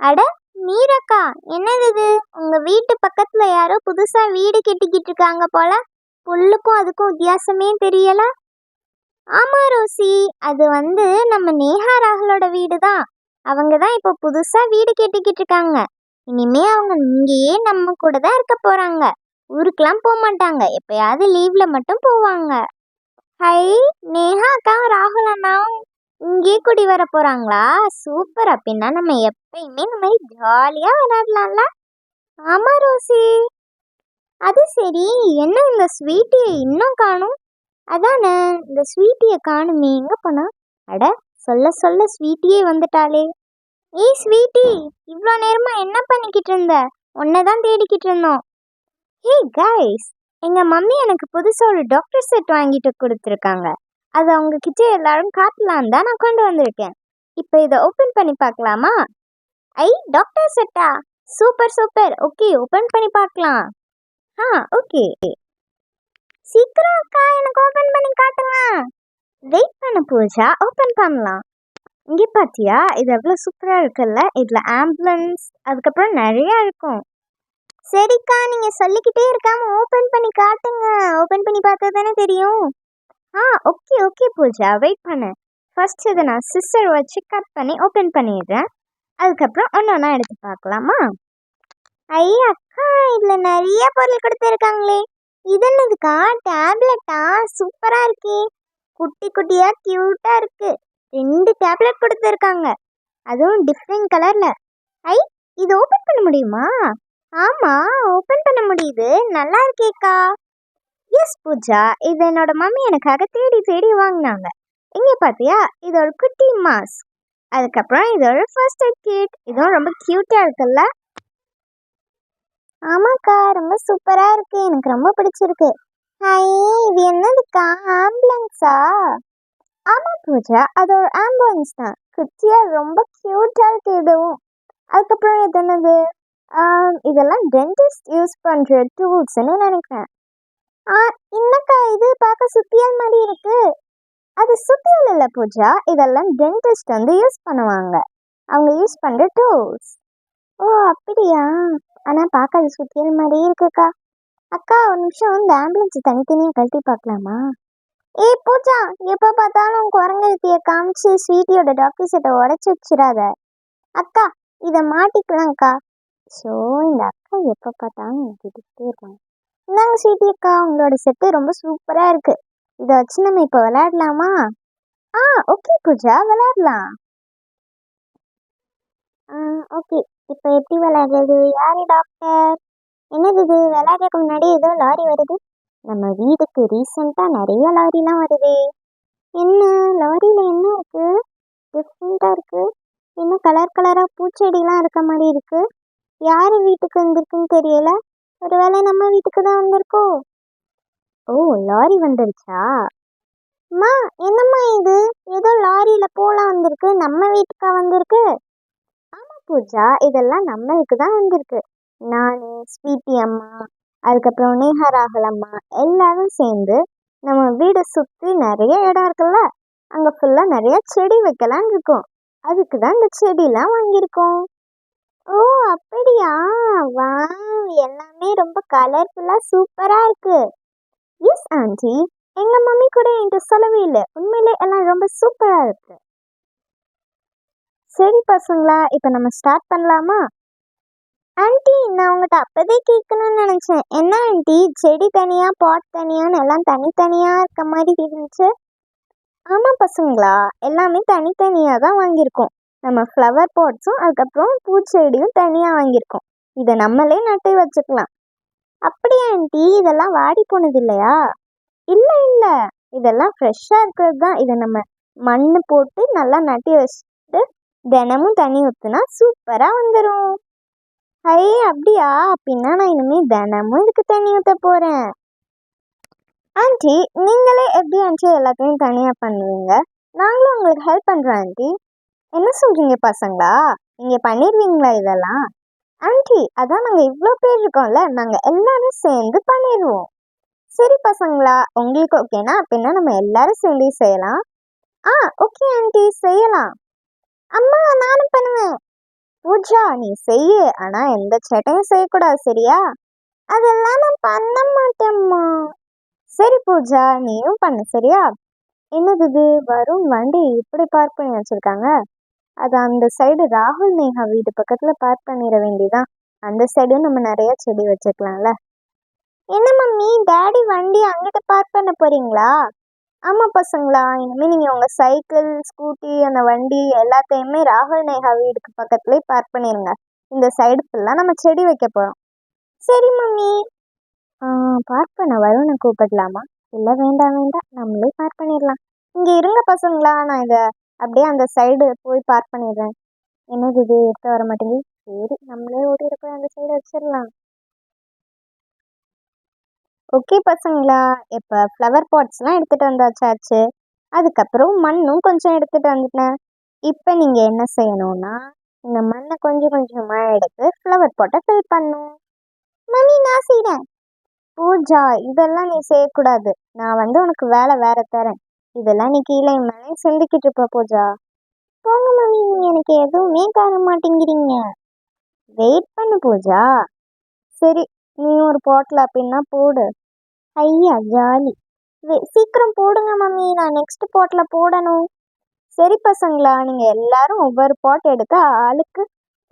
அட மீரக்கா என்னது இது? உங்க வீட்டு பக்கத்துல யாரோ புதுசா வீடு கட்டிக்கிட்டு இருக்காங்க போல. புல்லுக்கும் அதுக்கும் வித்தியாசமே தெரியல. ஆமா ரோசி. அது வந்து நம்ம நேஹா ராகுலோட வீடு தான் அவங்க தான் இப்போ புதுசா வீடு கட்டிக்கிட்டு இருக்காங்க இனிமே அவங்க இங்கேயே நம்ம கூட தான் இருக்க போறாங்க. ஊருக்கெல்லாம் போக மாட்டாங்க. எப்பயாவது லீவ்ல மட்டும் போவாங்க. ஹை நேஹா அக்கா ராகுல் அண்ணாவும் இங்கேயே குடி வர போறாங்களா? சூப்பர் அப்படின்னா நம்ம எப்பயுமே இந்த மாதிரி ஜாலியா விளையாடலாம்ல. ஆமா ரோசி அது சரி. என்ன இந்த ஸ்வீட்டியை இன்னும் காணும்? அதானே இந்த ஸ்வீட்டியை காணுமே. எங்க போனா? அட சொல்ல சொல்ல ஸ்வீட்டியே வந்துட்டாளே. ஏய் ஸ்வீட்டி இவ்வளோ நேரமா என்ன பண்ணிக்கிட்டு இருந்த? உன்னை தான் தேடிக்கிட்டு இருந்தோம். ஹே கைஸ் எங்கள் மம்மி எனக்கு புதுசாக ஒரு டாக்டர் செட் வாங்கிட்டு கொடுத்துருக்காங்க. அது அவங்கக்கிட்ட எல்லாரும் காட்டலாம் தான் நான் கொண்டு வந்திருக்கேன். இப்போ இதை ஓப்பன் பண்ணி பார்க்கலாமா? ஐ டாக்டர் செட்டா? Super super. ஓகே ஓப்பன் பண்ணி பார்க்கலாம். ஆ ஓகே. சீக்கிரம் அக்கா எனக்கு ஓப்பன் பண்ணி காட்டுங்க வெயிட் பண்ண பூஜா ஓப்பன் பண்ணலாம். இங்கே பார்த்தியா இது எவ்வளோ சூப்பராக இருக்குல்ல? இதில் ஆம்புலன்ஸ் அதுக்கப்புறம் நிறையா இருக்கும். சரிக்கா நீங்கள் சொல்லிக்கிட்டே இருக்காமல் ஓப்பன் பண்ணி காட்டுங்க. ஓப்பன் பண்ணி பார்த்தா தானே தெரியும். ஆ ஓகே ஓகே பூஜா. வெயிட் பண்ணு. ஃபர்ஸ்ட் இதை நான் சிஸ்டர் வச்சு கட் பண்ணி ஓப்பன் பண்ணிடுறேன். அதுக்கப்புறம் ஒன்று ஒன்றா எடுத்து பார்க்கலாமா? ஐ அக்கா இதில் நிறைய பொருள் கொடுத்துருக்காங்களே. இது என்னதுக்கா டேப்லெட்டா சூப்பராக இருக்கே. குட்டி குட்டியாக க்யூட்டாக இருக்குது ரெண்டு டேப்லெட் கொடுத்துருக்காங்க. அதுவும் டிஃப்ரெண்ட் கலரில் ஐ இது ஓப்பன் பண்ண முடியுமா? ஆமாம் ஓப்பன் பண்ண முடியுது. நல்லா இருக்கேக்கா. எஸ் பூஜா இது என்னோட மம்மி எனக்காக தேடி தேடி வாங்கினாங்க. இங்கே பார்த்தியா இது ஒரு குட்டி மாஸ்க் அதுக்கப்புறம் இது ஒரு ஃபர்ஸ்ட் எய்ட் கிட் இதுவும் ரொம்ப க்யூட்டாக இருக்குல்ல? ஆமாக்கா ரொம்ப சூப்பராக இருக்கு. எனக்கு ரொம்ப பிடிச்சிருக்கு. ஹாய் இது என்னதுக்கா? ஆம்புலன்ஸா ஆமாம் பூஜா அது ஒரு ஆம்புலன்ஸ் தான். குட்டியாக ரொம்ப க்யூட்டாக இருக்கு இதுவும். அதுக்கப்புறம் இது என்னது? இதெல்லாம் டென்டிஸ்ட் யூஸ் பண்ணுற டூல்ஸ்னு நினைக்கிறேன். ஆ என்னக்கா இது பார்க்க சுத்தியல் மாதிரி இருக்கு. அது சுத்தியல் இல்லை பூஜா. இதெல்லாம் டென்டிஸ்ட் வந்து யூஸ் பண்ணுவாங்க. அவங்க யூஸ் பண்ணுற டூல்ஸ் ஓ அப்படியா? ஆனால் பார்க்க அது சுத்தியல் மாதிரி இருக்குக்கா. அக்கா ஒரு நிமிஷம் இந்த ஆம்புலன்ஸ் தனித்தனியாக கழட்டி பார்க்கலாமா ஏய் பூஜா எப்போ பார்த்தாலும் குரங்கத்திய காமிச்சு ஸ்வீட்டியோட டாக்டர் செட்டை உடச்சி வச்சிடாத. அக்கா இதை மாட்டிக்கலாம்க்கா. ஸோ இந்த அக்கா எப்போ பார்த்தாலும் எனக்கு திட்டிகிட்டே இருக்காங்க. இந்தாங்க ஸ்வீட்டி அக்கா உங்களோட செட்டு ரொம்ப சூப்பராக இருக்கு. இதை வச்சு நம்ம இப்போ விளையாடலாமா? ஆ ஓகே பூஜா விளையாடலாம். ஓகே இப்போ எப்படி விளையாடுறது? யாரு டாக்டர் என்னது இது? விளையாடுறதுக்கு முன்னாடி ஏதோ லாரி வருது. நம்ம வீட்டுக்கு ரீசெண்டாக நிறைய லாரிலாம் வருது. என்ன? லாரியில் என்ன இருக்கு? டிஃப்ரெண்ட்டாக இருக்கு. இன்னும் கலர் கலராக பூச்செடிலாம் இருக்க மாதிரி இருக்கு. யார் வீட்டுக்கு வந்திருக்குன்னு தெரியல. ஒருவேளை நம்ம வீட்டுக்கு தான் வந்திருக்கோ? ஓ லாரி வந்துருச்சா? அம்மா என்னம்மா இது? ஏதோ லாரியில போலாம் வந்திருக்கு. நம்ம வீட்டுக்கா வந்திருக்கு. ஆமா பூஜா இதெல்லாம் நம்மளுக்கு தான் வந்திருக்கு. நான் ஸ்வீட்டி அம்மா அதுக்கப்புறம் நேஹா ராகுல் அம்மா எல்லாரும் சேர்ந்து நம்ம வீடை சுற்றி நிறைய இடம் இருக்குல்ல? அங்கே ஃபுல்லாக நிறைய செடி வைக்கலாம்னு இருக்கோம். அதுக்கு தான் இந்த செடிலாம் வாங்கியிருக்கோம். ஓ அப்படியா? வா எல்லாமே ரொம்ப கலர்ஃபுல்லாக சூப்பராக இருக்கு. எஸ் ஆண்டி எங்கள் மம்மி கூட என்கிட்ட சொல்லவே இல்லை. உண்மையிலே எல்லாம் ரொம்ப சூப்பராக இருக்கு. சரி பசங்களா இப்போ நம்ம ஸ்டார்ட் பண்ணலாமா? ஆண்டி நான் உங்கள்கிட்ட அப்போதே கேட்கணும்னு நினச்சேன். என்ன ஆண்டி செடி தனியாக பாட் தனியான்னு எல்லாம் தனித்தனியாக இருக்க மாதிரி இருந்துச்சு. ஆமாம் பசங்களா. எல்லாமே தனித்தனியாக தான் வாங்கியிருக்கோம். நம்ம ஃப்ளவர் பாட்ஸும் அதுக்கப்புறம் பூச்செடியும் தனியாக வாங்கியிருக்கோம். இதை நம்மளே நட்டு வச்சுக்கலாம். அப்படியா ஆண்டி இதெல்லாம் வாடி போனது இல்லையா? இல்லை இல்லை. இதெல்லாம் ஃப்ரெஷ்ஷாக இருக்கிறது தான். இதை நம்ம மண் போட்டு நல்லா நட்டி வச்சுட்டு தினமும் தண்ணி ஊற்றுனா சூப்பராக வந்துடும் ஐயே அப்படியா? அப்படின்னா நான் இனிமேல் தினமும் இதுக்கு தண்ணி ஊற்ற போகிறேன் ஆண்டி நீங்களே எப்படி ஆண்டி எல்லாத்தையும் தனியாக பண்ணுவீங்க? நாங்களும் உங்களுக்கு ஹெல்ப் பண்ணுறோம் ஆண்டி. என்ன சொல்கிறீங்க பசங்களா? நீங்கள் பண்ணிடுவீங்களா இதெல்லாம்? ஆண்டி அதான் நாங்கள் இவ்வளோ பேர் இருக்கோம்ல நாங்கள் எல்லாரும் சேர்ந்து பண்ணிடுவோம் சரி பசங்களா உங்களுக்கு ஓகேனா அப்படின்னா நம்ம எல்லாரும் சேர்ந்து செய்யலாம். ஆ ஓகே ஆண்டி செய்யலாம். அம்மா நானும் பண்ணுவேன் பூஜா நீ செய்யு ஆனால் எந்த சேட்டையும் செய்யக்கூடாது சரியா? அதெல்லாம் நான் பண்ண மாட்டேம்மா. சரி பூஜா நீயும் பண்ணு சரியா? என்னது இது? வரும் வண்டி இப்படி பார்க் பண்ணி வச்சுருக்காங்க. அது அந்த சைடு ராகுல் நேஹா வீடு பக்கத்தில் பார்க் பண்ணிட வேண்டியதான் அந்த சைடும் நம்ம நிறைய செடி வச்சுக்கலாம்ல என்ன மம்மி டேடி வண்டி அங்கிட்ட பார்க் பண்ண போறீங்களா? ஆமாம் பசங்களா இனிமேல் நீங்கள் உங்கள் சைக்கிள் ஸ்கூட்டி அந்த வண்டி எல்லாத்தையுமே ராகுல் நேஹா வீடுக்கு பக்கத்துலேயே பார்க் பண்ணிடுங்க இந்த சைடு ஃபுல்லாக நம்ம செடி வைக்க போகிறோம் சரி மம்மி. பார்க் பண்ண வருணை கூப்பிடலாமா? இல்லை வேண்டாம் வேண்டாம். நம்மளே பார்க் பண்ணிடலாம். இங்கே இருங்க பசங்களா நான் இதை அப்படியே அந்த சைடு போய் பார்க் பண்ணிடுறேன். என்னது இது எடுத்து வர மாட்டேங்குது. சரி நம்மளே ஓடிட்டு போய் அந்த சைடு வச்சிடலாம். ஓகே பசங்களா இப்போ ஃப்ளவர் பாட்ஸ்லாம் எடுத்துகிட்டு வந்தாச்சாச்சு அதுக்கப்புறம் மண்ணும் கொஞ்சம் எடுத்துகிட்டு வந்துட்டேன். இப்போ நீங்கள் என்ன செய்யணும்னா இந்த மண்ணை கொஞ்சம் கொஞ்சமாக எடுத்து ஃப்ளவர் பாட்டை ஃபில் பண்ணும் மணி நான் செய்கிறேன் பூஜா இதெல்லாம் நீ செய்யக்கூடாது. நான் வந்து உனக்கு வேலை வேற தரேன். இதெல்லாம் நீ கீழே மேலே சிந்திக்கிட்டு இருப்ப பூஜா. போங்க மம்மி எனக்கு எதுவுமே தர மாட்டேங்கிறீங்க. வெயிட் பண்ணு பூஜா. சரி நீ ஒரு பாட்டில் அப்படின்னா போடு. ஐயா ஜாலி. சீக்கிரம் போடுங்க மம்மி நான் நெக்ஸ்ட் பாட்டில் போடணும். சரி பசங்களா நீங்கள் எல்லாரும் ஒவ்வொரு பாட் எடுத்து ஆளுக்கு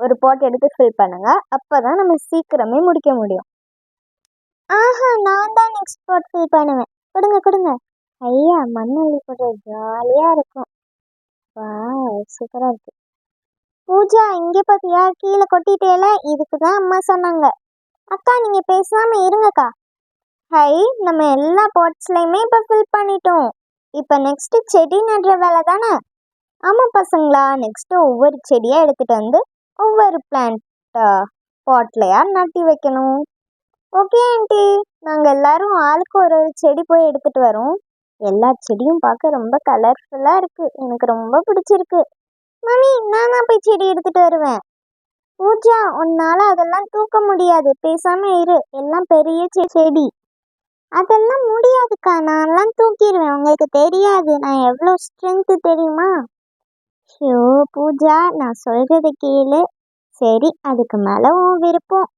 ஒரு பாட் எடுத்து ஃபில் பண்ணுங்க. அப்போ தான் நம்ம சீக்கிரமே முடிக்க முடியும். ஆஹா நான் தான் நெக்ஸ்ட் பாட் ஃபில் பண்ணுவேன். கொடுங்க கொடுங்க. ஐயா மண்ணள்ளி போட்டு ஜாலியாக இருக்கும். வா சூப்பராக இருக்கு. பூஜா இங்கே பார்த்தியா கீழே கொட்டிட்டேல? இதுக்கு தான் அம்மா சொன்னாங்க. அக்கா நீங்கள் பேசாமல் இருங்கக்கா. ஹை நம்ம எல்லா பாட்ஸ்லையுமே இப்போ ஃபில் பண்ணிட்டோம். இப்போ நெக்ஸ்ட்டு செடி நடுற வேலை தானே? ஆமாம் பசங்களா நெக்ஸ்ட்டு ஒவ்வொரு செடியாக எடுத்துகிட்டு வந்து ஒவ்வொரு பிளான்ட் பாட்லையா நட்டி வைக்கணும். ஓகே ஆண்டி நாங்கள் எல்லாரும் ஆளுக்கு ஒரு செடி போய் எடுத்துகிட்டு வரோம். எல்லா செடியும் பார்க்க ரொம்ப கலர்ஃபுல்லாக இருக்குது எனக்கு ரொம்ப பிடிச்சிருக்கு. மம்மி நான் தான் போய் செடி எடுத்துகிட்டு வருவேன். பூஜா உன்னால் அதெல்லாம் தூக்க முடியாது. பேசாமல் இரு. எல்லாம் பெரிய செ- செடி. அதெல்லாம் முடியாதுக்கா. நான்லாம் தூக்கிடுவேன் உங்களுக்கு தெரியாது. நான் எவ்வளோ ஸ்ட்ரென்த்து தெரியுமா? ஷோ பூஜா நான் சொல்கிறத கேளு. சரி அதுக்கு மேலே உன் விருப்பம்.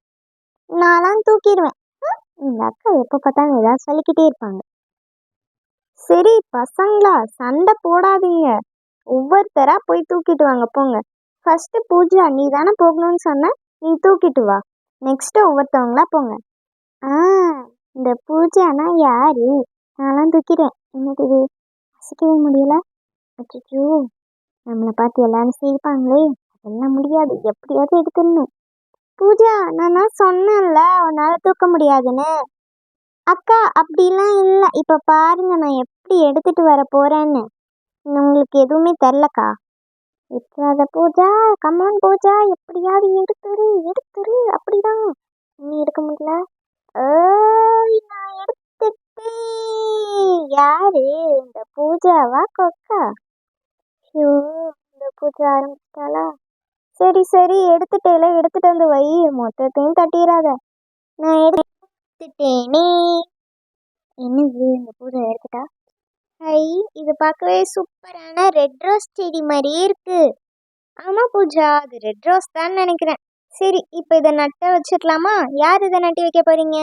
நான்லாம் தூக்கிடுவேன் இந்த அக்கா எப்போ பார்த்தாலும் ஏதாவது சொல்லிக்கிட்டே இருப்பாங்க. சரி பசங்களா? சண்டை போடாதீங்க. ஒவ்வொருத்தராக போய் தூக்கிட்டு வாங்க போங்க. ஃபஸ்ட்டு பூஜா நீ தானே போகணும்னு சொன்ன? நீ தூக்கிட்டு வா. நெக்ஸ்ட்டு ஒவ்வொருத்தவங்களா போங்க. ஆ இந்த பூஜானா யாரு? நான்லாம் தூக்கிறேன் என்னது இது? அசைக்கவே முடியல. அச்சோ நம்மளை பார்த்து எல்லாரும் சிரிப்பாங்களே. அதெல்லாம் முடியாது. எப்படியாவது எடுத்துடணும். பூஜா நான் சொன்னேன்ல உன்னால் தூக்க முடியாதுன்னு. அக்கா அப்படிலாம் இல்லை. இப்போ பாருங்க நான் எப்படி எடுத்துட்டு வர போறேன்னு. உங்களுக்கு எதுவுமே தெரிலக்கா விட்டுறாத பூஜா கமான் பூஜா எப்படியாவது எடுத்துரு எடுத்துரு அப்படிதான். நீ எடுக்க முடியல. நான் எடுத்துட்டேன். யாரு? இந்த பூஜாவா கொக்கா? ஐயோ இந்த பூஜா ஆரம்பிச்சிட்டாளா? சரி சரி எடுத்துட்டேல எடுத்துட்டு வந்து வை. மொத்தத்தையும் தட்டிடாத நான் எடுத்துட்டேனே என்னது இந்த பூஜை எடுத்துட்டா ஹை இது பார்க்கவே சூப்பரான ரெட் ரோஸ் செடி மாதிரியே இருக்கு. ஆமாம் பூஜா அது ரெட் ரோஸ் தான் நினைக்கிறேன். சரி இப்போ இதை நட்ட வச்சிடலாமா? யார் இதை நட்டி வைக்க போறீங்க?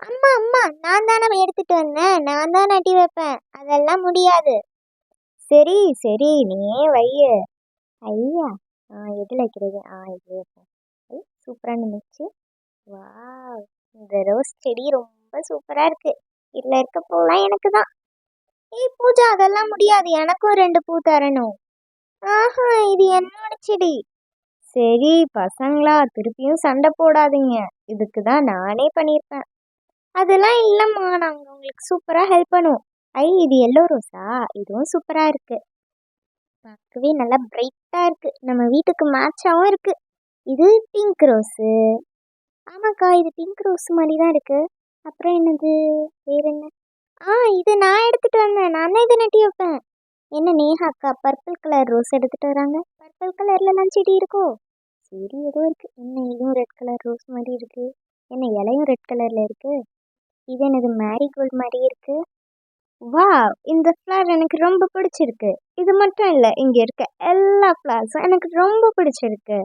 அம்மா அம்மா நான் தானே எடுத்துட்டு வந்தேன். நான் தான் நட்டி வைப்பேன். அதெல்லாம் முடியாது. சரி சரி நீயே வைய. ஐயா ஆ எதில் வைக்கிறது? ஆ இது. வைப்பேன் சூப்பரான சூப்பராக நினைச்சு வாவ். இந்த ரோஸ் செடி ரொம்ப சூப்பராக இருக்குது இதில் இருக்க பூலாம் எனக்கு தான் ஏய் பூஜா அதெல்லாம் முடியாது. எனக்கும் ரெண்டு பூ தரணும். ஆஹா இது என்னோட செடி. சரி பசங்களா திருப்பியும் சண்டை போடாதீங்க. இதுக்கு தான் நானே பண்ணியிருப்பேன். அதெல்லாம் இல்லைம்மா. நாங்கள் உங்களுக்கு சூப்பராக ஹெல்ப் பண்ணுவோம். ஐ இது எல்லோ ரோஸா இதுவும் சூப்பராக இருக்குது பார்க்கவே நல்லா பிரைட்டாக இருக்குது நம்ம வீட்டுக்கு மேட்சாகவும் இருக்குது இது பிங்க் ரோஸு ஆமாக்கா இது பிங்க் ரோஸ் மாதிரி தான் இருக்குது அப்புறம் என்னது? வேறு என்ன? ஆ இது நான் எடுத்துகிட்டு வந்தேன். நான் தான் இதை நட்டி வைப்பேன். என்ன நேஹா அக்கா பர்பிள் கலர் ரோஸ் எடுத்துகிட்டு வராங்க பர்பிள் கலர்லலாம் செடி இருக்கோ? சரி ஏதோ இருக்குது என்ன இதுவும் ரெட் கலர் ரோஸ் மாதிரி இருக்குது என்ன இலையும் ரெட் கலரில் இருக்குது இது என்னது மேரிகோல்ட் மாதிரி இருக்குது வா இந்த ஃப்ளவர் எனக்கு ரொம்ப பிடிச்சிருக்கு. இது மட்டும் இல்லை இங்கே இருக்க எல்லா ஃப்ளவர்ஸும் எனக்கு ரொம்ப பிடிச்சிருக்கு.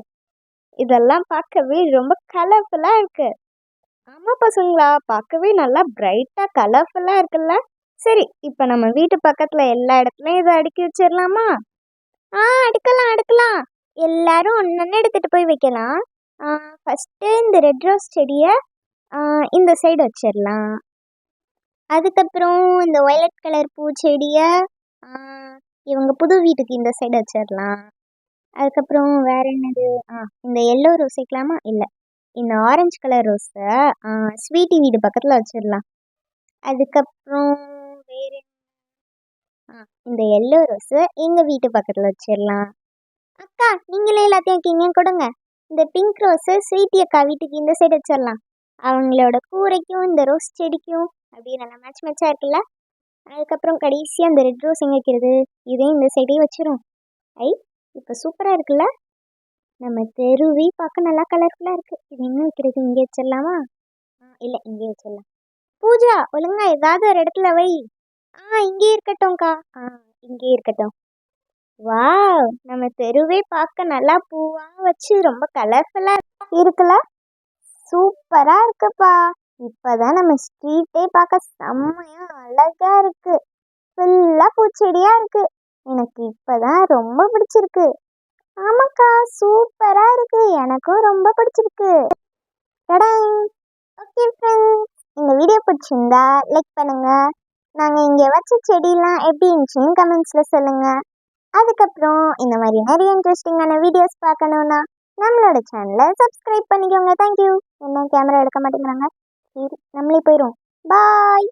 இதெல்லாம் பார்க்கவே ரொம்ப கலர்ஃபுல்லாக இருக்குது ஆமாம் பசங்களா பார்க்கவே நல்லா பிரைட்டாக கலர்ஃபுல்லாக இருக்குல்ல? சரி இப்போ நம்ம வீட்டு பக்கத்தில் எல்லா இடத்துலையும் இதை அடுக்கி வச்சிடலாமா? ஆ அடுக்கலாம் அடுக்கலாம். எல்லாரும் ஒன்று எடுத்துகிட்டு போய் வைக்கலாம். ஃபஸ்ட்டு இந்த ரெட் ரோஸ் செடியை இந்த சைடு வச்சிடலாம். அதுக்கப்புறம் இந்த ஒயலட் கலர் பூச்செடியை இவங்க புது வீட்டுக்கு இந்த சைடு வச்சிடலாம். அதுக்கப்புறம் வேற என்னது? ஆ இந்த எல்லோ ரோஸ் வைக்கலாமா? இல்லை. இந்த ஆரஞ்சு கலர் ரோஸை ஸ்வீட்டி வீடு பக்கத்தில் வச்சிடலாம். அதுக்கப்புறம் வேறு ஆ இந்த எல்லோ ரோஸு எங்கள் வீட்டு பக்கத்தில் வச்சிடலாம். அக்கா நீங்களே எல்லாத்தையும் வைக்கிங்க கொடுங்க. இந்த பிங்க் ரோஸு ஸ்வீட்டி அக்கா வீட்டுக்கு இந்த சைடு வச்சிடலாம். அவங்களோட கூரைக்கும் இந்த ரோஸ் செடிக்கும் அப்படியே நல்லா மேட்ச் மேட்சாக இருக்குல்ல? அதுக்கப்புறம் கடைசியாக அந்த ரெட் ரோஸ் எங்கே வைக்கிறது? இதையும் இந்த சைடே வச்சிரும். ஐ இப்போ சூப்பராக இருக்குல்ல? நம்ம தெருவே பார்க்க நல்லா கலர்ஃபுல்லாக இருக்குது இது எங்கே வைக்கிறது? இங்கே வச்சிடலாமா? இல்லை இங்கே வச்சிடலாம். பூஜா ஒழுங்கா ஏதாவது ஒரு இடத்துல வை. ஆ இங்கே இருக்கட்டும்க்கா. ஆ இங்கே இருக்கட்டும். வாவ்! நம்ம தெருவே பார்க்க நல்லா பூவாக வச்சு ரொம்ப கலர்ஃபுல்லாக இருக்குல்ல? சூப்பராக இருக்குப்பா. இப்போதான் நம்ம ஸ்ட்ரீட்டே பார்க்க செம்மையா அழகா இருக்குது ஃபுல்லாக பூச்செடியாக இருக்குது எனக்கு இப்போதான் ரொம்ப பிடிச்சிருக்கு. ஆமாக்கா சூப்பராக இருக்கு. எனக்கும் ரொம்ப பிடிச்சிருக்கு. டடாங் ஓகே ஃப்ரெண்ட்ஸ் இந்த வீடியோ பிடிச்சிருந்தா லைக் பண்ணுங்க. நாங்கள் இங்கே வச்ச செடியெலாம் எப்படி இருந்துச்சுன்னு கமெண்ட்ஸில் சொல்லுங்கள் அதுக்கப்புறம் இந்த மாதிரி நிறைய இன்ட்ரெஸ்டிங்கான வீடியோஸ் பார்க்கணுன்னா நம்மளோட சேனலை சப்ஸ்கிரைப் பண்ணிக்கோங்க. தேங்க்யூ என்ன கேமரா எடுக்க மாட்டேங்கிறாங்க. சரி நம்மளே போயிடும் பாய்